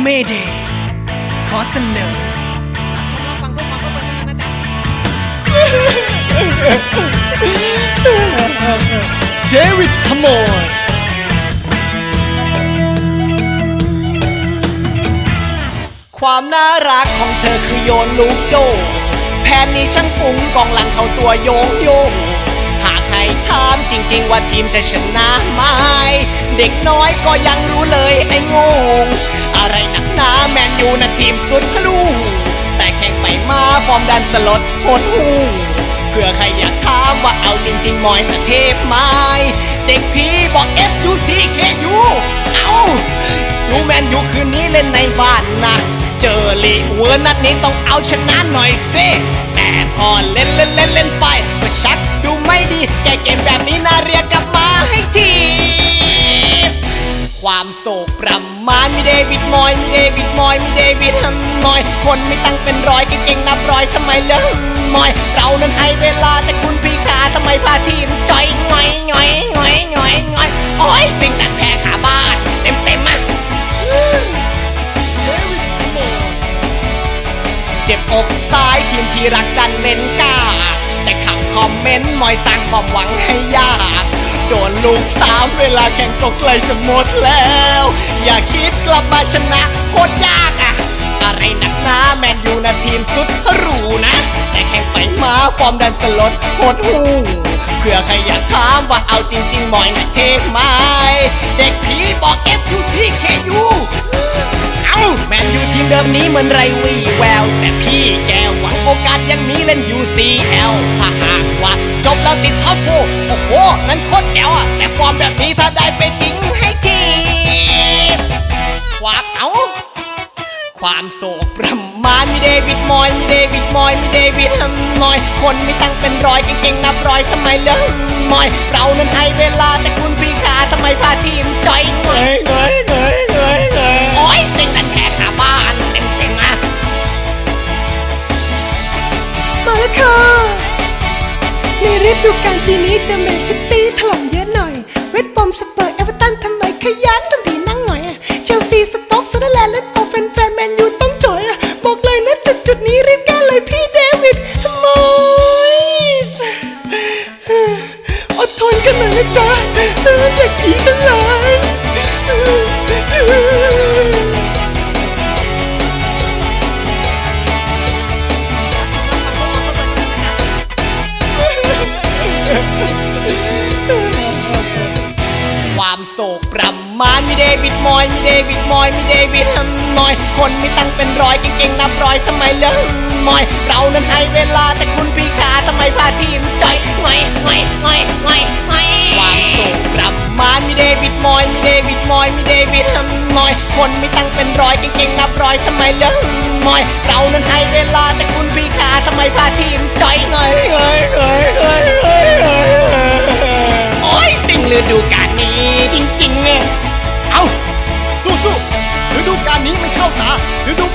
เมเดย์ขอเสนอรับชมรับฟังเพื่อความเพลิดเพลินเท่านั้นนะจ๊ะเดวิดฮัมมอสความน่ารักของเธอคือโยนลูกโดงแผนนี้ช่างฟุ้งกองหลังเข้าตัวโยงโยงหากให้ถามจริง ๆ ว่าทีมจะชนะไหมเด็กน้อยก็ยังรู้เลยไอ้โงง อะไรหนักหนาแมนยูนะทีมสุดพลูแต่แข่งไปมาฟอร์มดันสลดหดหูเพื่อใครอยากถามว่าเอาจริง ๆ มอยสเทพไหมเด็กพีบอก F U C K U เอาดูแมนยูคืนนี้เล่นในบ้านนะ เจอลีเวอร์นัดนี้ต้องเอาชนะหน่อยสิแต่พอเล่นเล่นเล่นเล่นไปก็ชักดูไม่ดี แกเกมแบบนี้น่าเรียกกลับมาให้ที ความโศกประมาณมีเดวิดมอยมีเดวิดมอยมีเดวิดฮัมมอย คนไม่ตั้งเป็นร้อยเก่งนับร้อยทำไมเลือฮัมอย เรานั้นให้เวลาแต่คุณพีขาทำไมพาทีมจอยงอยงอยงอยงอยงอยโอ้ยสิ่งนั้นแพ้ขาบ้านเต็มเต็มอะเจ็บอกซ้ายทีมที่รักดันเล่นกล้าแต่คำคอมเมนต์มอยสร้างความหวังให้ยาก โดนลูกสามเวลาแข่งก็ใกล้จะหมดแล้ว อย่าคิดกลับมาชนะโคตรยากอะอะไรหนักหนาแมนยูนะทีมสุดหรูนะ แต่แข่งไปมาฟอร์มดันสลดโคตรหูเพื่อใครอยากถามว่าเอาจริงๆมอยนะเทพไหมเด็กผีบอก F U C K U เอาแมนยูทีมเดิมนี้เหมือนไรวีแววแต่พี่แกหวังโอกาสยังมีเล่น UCL ถ้าหากว่า ติดท็อปโฟโอ้โห นั่นโคตรแจ๋วอะแต่ฟอร์มแบบนี้ถ้าได้ไปจริงให้ทีความเอาความโศกประมาณมีเดวิดมอย มีเดวิดมอย มีเดวิดฮัมมอย คนไม่ตั้งเป็นร้อยเก่งๆนับร้อยทำไมเลือฮัมอย เรานั้นให้เวลาแต่คุณพีขาทำไมพาทีมจอยเงยเงยเงยเงยเงยโอ้ยสิ่งนั้นแพ้ขาบ้านเต็มเต็มๆอะมาแล้วค่ะ ฤดูกาลปีนี้เจะแมนซิตี้ถล่มเยอะหน่อย เวสต์บอมสเปอร์เอเวอร์ตันทำไมขยันทำผีนั่งหน่อยอะเชลซีสต็อกซันเดอร์แลนด์และเอาแฟนแฟนแมนยูต้องจ่อยอะบอกเลยนะจุดจุดนี้รีบแก้เลยพี่เดวิดมอยส์อดทนกันหน่อยนะจ๊ะเด็กผีทั้งหลาย ความโศกประมาณมีเดวิดมอยมีเดวิดมอยมีเดวิดฮัมมอย คนม่ตั้งเป็นร้อยเก่งๆนับร้อยทำไมเลือฮัมอย เรานั้นให้เวลาแต่คุณพีขาทำไมพาทีมใจงอยงอยงอยงอยงอยความโศกประมาณมีเดวิดมอยมีเดวิดมอยมีเดวิดฮัมมอย คนม่ตั้งเป็นร้อยเก่งๆนับร้อยทำไมเลือฮัมอย เรานั้นให้เวลาแต่คุณพีขาทำไมพาทีมจอยงอยงอยงอยงอยงอย เอาสู้